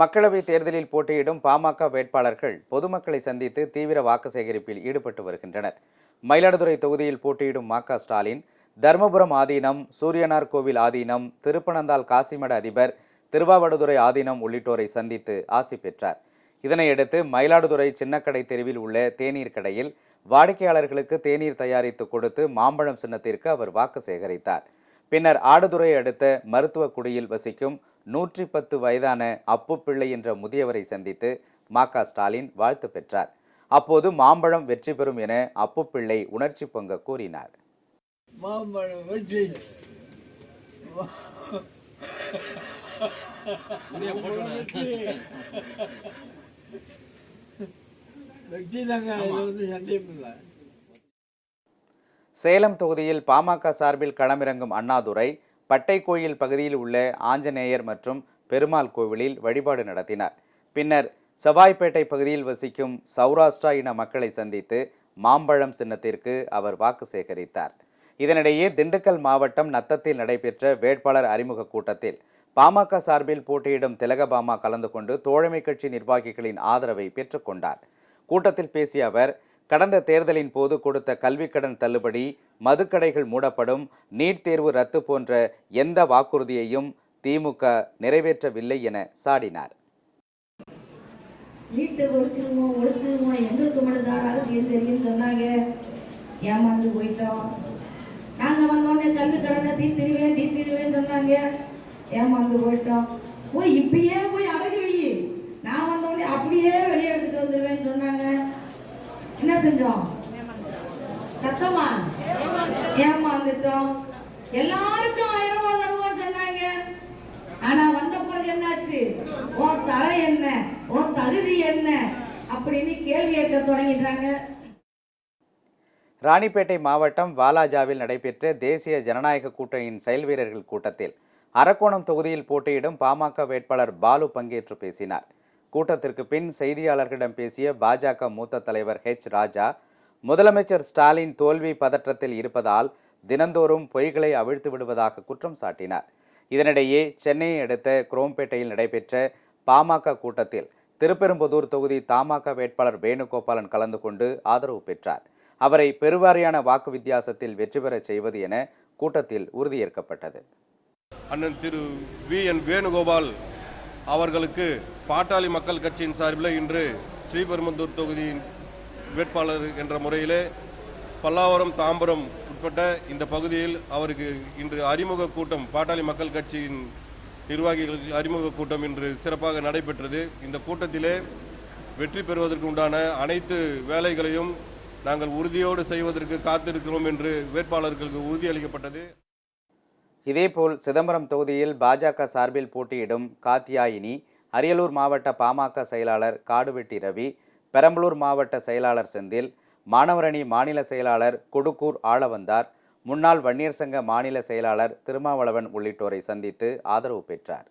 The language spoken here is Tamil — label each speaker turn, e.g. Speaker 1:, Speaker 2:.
Speaker 1: மக்களவைத் தேர்தலில் போட்டியிடும் பாமக வேட்பாளர்கள் பொதுமக்களை சந்தித்து தீவிர வாக்கு சேகரிப்பில் ஈடுபட்டு வருகின்றனர். மயிலாடுதுறை தொகுதியில் போட்டியிடும் ம ஸ்டாலின் தருமபுரம் ஆதீனம் சூரியனார் கோவில் ஆதீனம் திருப்பனந்தாள் காசிமட அதிபர் திருவாவடுதுறை ஆதீனம் உள்ளிட்டோரை சந்தித்து ஆசி பெற்றார். இதனையடுத்து மயிலாடுதுறை சின்னக்கடை தெருவில் உள்ள தேநீர் கடையில் வாடிக்கையாளர்களுக்கு தேநீர் தயாரித்து கொடுத்து மாம்பழம் சின்னத்திற்கு அவர் வாக்கு சேகரித்தார். பின்னர் ஆடுதுறை அடுத்த மருத்துவ குடியில் வசிக்கும் நூற்றி பத்து வயதான அப்பு பிள்ளை என்ற முதியவரை சந்தித்து ம க ஸ்டாலின் வாழ்த்து பெற்றார். அப்போது மாம்பழம் வெற்றி பெறும் என அப்பு பிள்ளை உணர்ச்சி பொங்க கூறினார்.
Speaker 2: மாம்பழம் வெற்றி.
Speaker 1: சேலம் தொகுதியில் பாமக சார்பில் களமிறங்கும் அண்ணாதுரை பட்டைக்கோயில் பகுதியில் உள்ள ஆஞ்சநேயர் மற்றும் பெருமாள் கோவிலில் வழிபாடு நடத்தினார். பின்னர் செவ்வாய்ப்பேட்டை பகுதியில் வசிக்கும் சௌராஷ்டிரா இன மக்களை சந்தித்து மாம்பழம் சின்னத்திற்கு அவர் வாக்கு சேகரித்தார். இதனிடையே திண்டுக்கல் மாவட்டம் நத்தத்தில் நடைபெற்ற வேட்பாளர் அறிமுக கூட்டத்தில் பாமக சார்பில் போட்டியிடும் திலகபாமா கலந்து கொண்டு தோழமை கட்சி நிர்வாகிகளின் ஆதரவை பெற்றுக்கொண்டார் கூட்டத்தில் பேசிய அவர் கடந்த தேர்தலின் போது கொடுத்த கல்விக்கடன் தள்ளுபடி மதுக்கடைகள் மூடப்படும் நீட் தேர்வு ரத்து போன்ற எந்த வாக்குறுதியையும் திமுக நிறைவேற்றவில்லை என சாடினார்.
Speaker 3: வீட்டை ஒழிச்சிருவோம் ஒழிச்சிருவோம் எங்களுக்கு மட்டும்தான் அரசியல் தெரியும் சொன்னாங்க. ஏமாந்து போயிட்டோம். நாங்கள் வந்தோடனே கல்வி கடனை தீர்த்திருவேன் தீர்த்திருவேன் சொன்னாங்க. ஏமாந்து போயிட்டோம். போய் இப்பயே போய் அடகு வை நான் வந்தோடனே அப்படியே வெளியே எடுத்துட்டு வந்துடுவேன்னு சொன்னாங்க. என்ன செஞ்சோம்? சத்தமா? ஏமாந்துட்டோம் எல்லாருக்கும் ஆயிரம் ரூபாய் தருவோம்னு சொன்னாங்க. ஆனா வந்த பிறகு என்னாச்சு? உன் தலை என்ன? உன் தகுதி என்ன? அப்படின்னு கேள்வி கேட்க தொடங்கிட்டாங்க.
Speaker 1: ராணிப்பேட்டை மாவட்டம் வாலாஜாவில் நடைபெற்ற தேசிய ஜனநாயக கூட்டணியின் செயல் வீரர்கள் கூட்டத்தில் அரக்கோணம் தொகுதியில் போட்டியிடும் பாமக வேட்பாளர் பாலு பங்கேற்று பேசினார். கூட்டத்திற்கு பின் செய்தியாளர்களிடம் பேசிய பாஜக மூத்த தலைவர் ஹெச் ராஜா முதலமைச்சர் ஸ்டாலின் தோல்வி பதற்றத்தில் இருப்பதால் தினந்தோறும் பொய்களை அவிழ்த்து விடுவதாக குற்றம் சாட்டினார். இதனிடையே சென்னையை அடுத்த குரோம்பேட்டையில் நடைபெற்ற பாமக கூட்டத்தில் திருப்பெரும்புதூர் தொகுதி தமாக வேட்பாளர் வேணுகோபாலன் கலந்து கொண்டு ஆதரவு பெற்றார். அவரை பெருவாரியான வாக்கு வித்தியாசத்தில் வெற்றி பெறச் செய்வது என கூட்டத்தில் உறுதியேற்கப்பட்டது.
Speaker 4: அண்ணன் திரு வி என் வேணுகோபால் அவர்களுக்கு பாட்டாளி மக்கள் கட்சியின் சார்பில் இன்று ஸ்ரீபெரும்புதூர் தொகுதியின் வேட்பாளர் என்ற முறையிலே பல்லாவரம் தாம்பரம் உட்பட்ட இந்த பகுதியில் அவருக்கு இன்று அறிமுக கூட்டம் பாட்டாளி மக்கள் கட்சியின் நிர்வாகிகள் அறிமுக கூட்டம் இன்று சிறப்பாக நடைபெற்றது. இந்த கூட்டத்திலே வெற்றி பெறுவதற்கு உண்டான அனைத்து வேலைகளையும் நாங்கள் உறுதியோடு செய்வதற்கு காத்திருக்கிறோம் என்று வேட்பாளர்களுக்கு உறுதியளிக்கப்பட்டது
Speaker 1: இதேபோல் சிதம்பரம் தொகுதியில் பாஜக சார்பில் போட்டியிடும் காத்தியாயினி அரியலூர் மாவட்ட பாமக செயலாளர் காடுவெட்டி ரவி பெரம்பலூர் மாவட்ட செயலாளர் செந்தில் மாணவரணி மாநில செயலாளர் கொடுக்கூர் ஆளவந்தார். முன்னாள் வன்னியர் சங்க மாநில செயலாளர் திருமாவளவன் உள்ளிட்டோரை சந்தித்து ஆதரவு பெற்றார்.